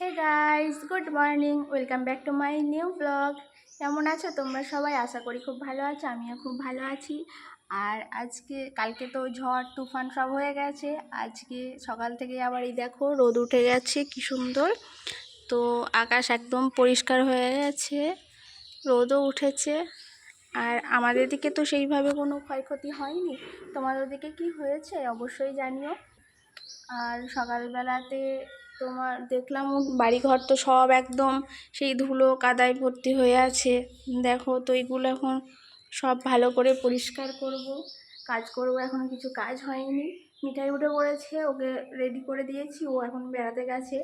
Hey guys good morning welcome back to my new blog কেমন আছো তোমরা সবাই? আশা করি খুব ভালো আছো, আমিও খুব ভালো আছি। আর আজকে, কালকে তো ঝড়, তুফান সব হয়ে গেছে। আজকে সকাল থেকে আবার এই দেখো, রোদ উঠে গেছে, কি সুন্দর। তো আকাশ একদম পরিষ্কার হয়ে গেছে, রোদও উঠেছে। আর আমাদের দিকে তো সেইভাবে কোনো ক্ষয়ক্ষতি হয়নি। তোমাদের দিকে কি হয়েছে অবশ্যই জানিও। আর সকালবেলাতে তোমার দেখলাম বাড়িঘর তো সব একদম সেই ধুলো কাদায় ভর্তি হয়ে আছে। দেখো তো এইগুলো এখন সব ভালো করে পরিষ্কার করব। কাজ করব, এখন কিছু কাজ হয়নি। মিঠাই উঠে পড়েছে, ওকে রেডি করে দিয়েছি, ও এখন বেড়াতে গেছে।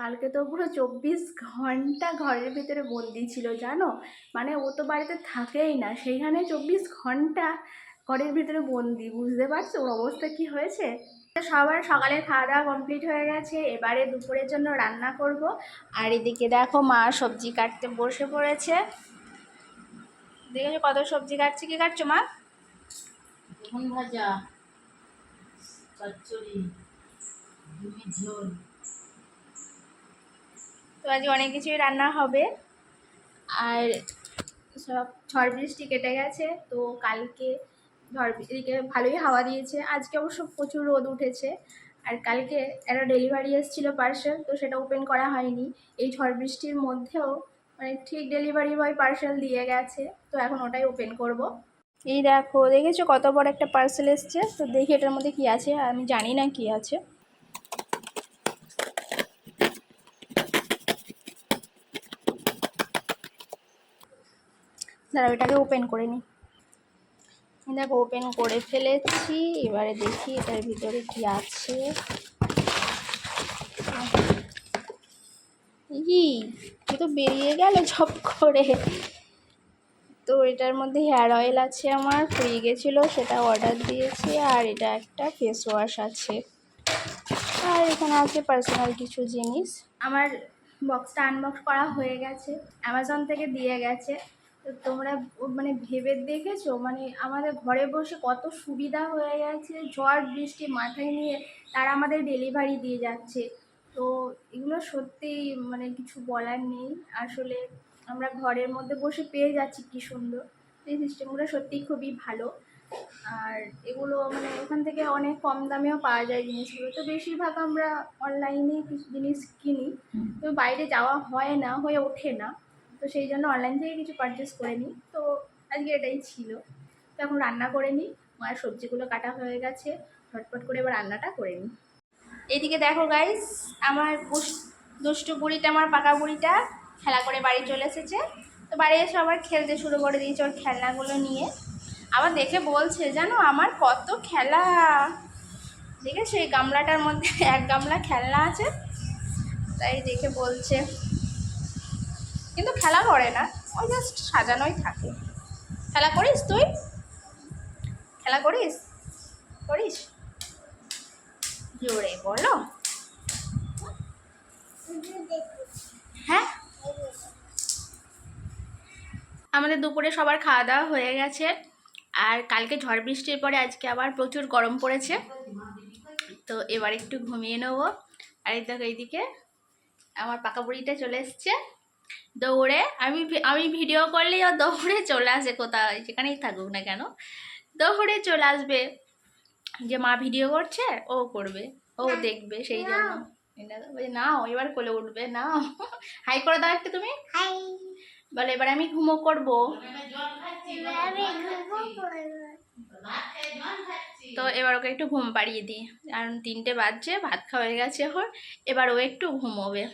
কালকে তো পুরো চব্বিশ ঘণ্টা ঘরের ভিতরে বন্দি ছিল, জানো? মানে ও তো বাড়িতে থাকেই না, সেইখানে চব্বিশ ঘণ্টা ঘরের ভিতরে বন্দি বুঝতে পারছ? ওর অবস্থা কি হয়েছে? সবার সকালে খাওয়া দাওয়া কমপ্লিট হয়ে গেছে এবারে দুপুরের জন্য রান্না করব। আর এদিকে দেখো মা সবজি কাটতে বসে পড়েছে। দেখেছ কত সবজি কাটছে? কি কাটছো মা? বেগুন ভাজা চচ্চড়ি ঝোল। তো আজ অনেক কিছুই রান্না হবে। আর সব ঝড় বৃষ্টি কেটে গেছে তো কালকে ঝড় এদিকে ভালোই হাওয়া দিয়েছে। আজকে অবশ্য প্রচুর রোদ উঠেছে। আর কালকে একটা ডেলিভারি এসেছিল পার্সেল তো সেটা ওপেন করা হয়নি। এই ঝড় বৃষ্টির মধ্যেও মানে ঠিক ডেলিভারি বয় পার্সেল দিয়ে গেছে, তো এখন ওটাই ওপেন করব। এই দেখো, দেখেছ কত বড় একটা পার্সেল এসছে? তো দেখি এটার মধ্যে কি আছে, আমি জানি না কি আছে। দাঁড়াও, এটাকে ওপেন করে নিই দেখো ওপেন করে ফেলেছি। এবারে দেখি এটার ভিতরে কি আছে। ই তো বেরিয়ে গেল ঝপ করে। তো এটার মধ্যে হেয়ার অয়েল আছে আমার, ফুরিয়ে গেছিল, সেটা অর্ডার দিয়েছি। আর এটা একটা ফেস ওয়াশ আছে। আর এখানে আছে পার্সোনাল কিছু জিনিস। আমার বক্সটা আনবক্স করা হয়ে গেছে। অ্যামাজন থেকে দিয়ে গেছে। তো তোমরা মানে ভেবে দেখেছ? মানে আমাদের ঘরে বসে কত সুবিধা হয়ে গেছে, ঝড়, বৃষ্টি মাথায় নিয়ে তারা আমাদের ডেলিভারি দিয়ে যাচ্ছে। তো এগুলো সত্যি মানে কিছু বলার নেই। আসলে আমরা ঘরের মধ্যে বসে পেয়ে যাচ্ছি কি সুন্দর। এই সিস্টেমগুলো সত্যিই খুবই ভালো। আর এগুলো মানে ওখান থেকে অনেক কম দামেও পাওয়া যায় জিনিসগুলো। তো বেশিরভাগ আমরা অনলাইনে কিছু জিনিস কিনি। তো বাইরে যাওয়া হয় না, হয়ে ওঠে না। তো সেই জন্য অনলাইন থেকে কিছু পারচেস করে নিই। তো আজকে এটাই ছিল। তো এখন রান্না করে নিই। মায়ের সবজিগুলো কাটা হয়ে গেছে। ঝটপট করে এবার রান্নাটা করে নিই। এইদিকে দেখো গাইস আমার দুষ্টু বুড়িটা, আমার পাকা বুড়িটা খেলা করে বাড়ি চলে এসেছে। তো বাড়ি এসে আবার খেলতে শুরু করে দিয়েছে ওর খেলনাগুলো নিয়ে। আবার দেখে বলছে, জানো, আমার কত খেলা? দেখেছ এই গামলাটার মধ্যে এক গামলা খেলনা আছে? তাই দেখে বলছে কিন্তু খেলা করে না ওই জাস্ট সাজানোই থাকে। খেলা করিস তুই? খেলা করিস? করিস? জোরে বলো। হ্যাঁ? আমাদের দুপুরে সবার খাওয়া দাওয়া হয়ে গেছে, আর কালকে ঝড় বৃষ্টির পরে আজকে আবার প্রচুর গরম পড়েছে। তো এবার একটু ঘুমিয়ে নেব। আর এই দেখো এইদিকে আমার পাকা বুড়িটা চলে এসছে। দৌড়ে আমি আমি ভিডিও করলেই ও দৌড়ে চলে আসে কোথাও যেখানেই থাকুক না কেন। দৌড়ে চলে আসবে যে মা ভিডিও করছে ও করবে ও দেখবে সেই জন্য। নাও এবার কোলে উঠবে নাও। হাই করে দাও একটু তুমি। বলে এবার আমি ঘুমো করব। তো এবার ওকে একটু ঘুম পাড়িয়ে দিই। কারণ তিনটে বাজছে ভাত খাওয়া হয়ে গেছে ওর এবার ও একটু ঘুমোবে।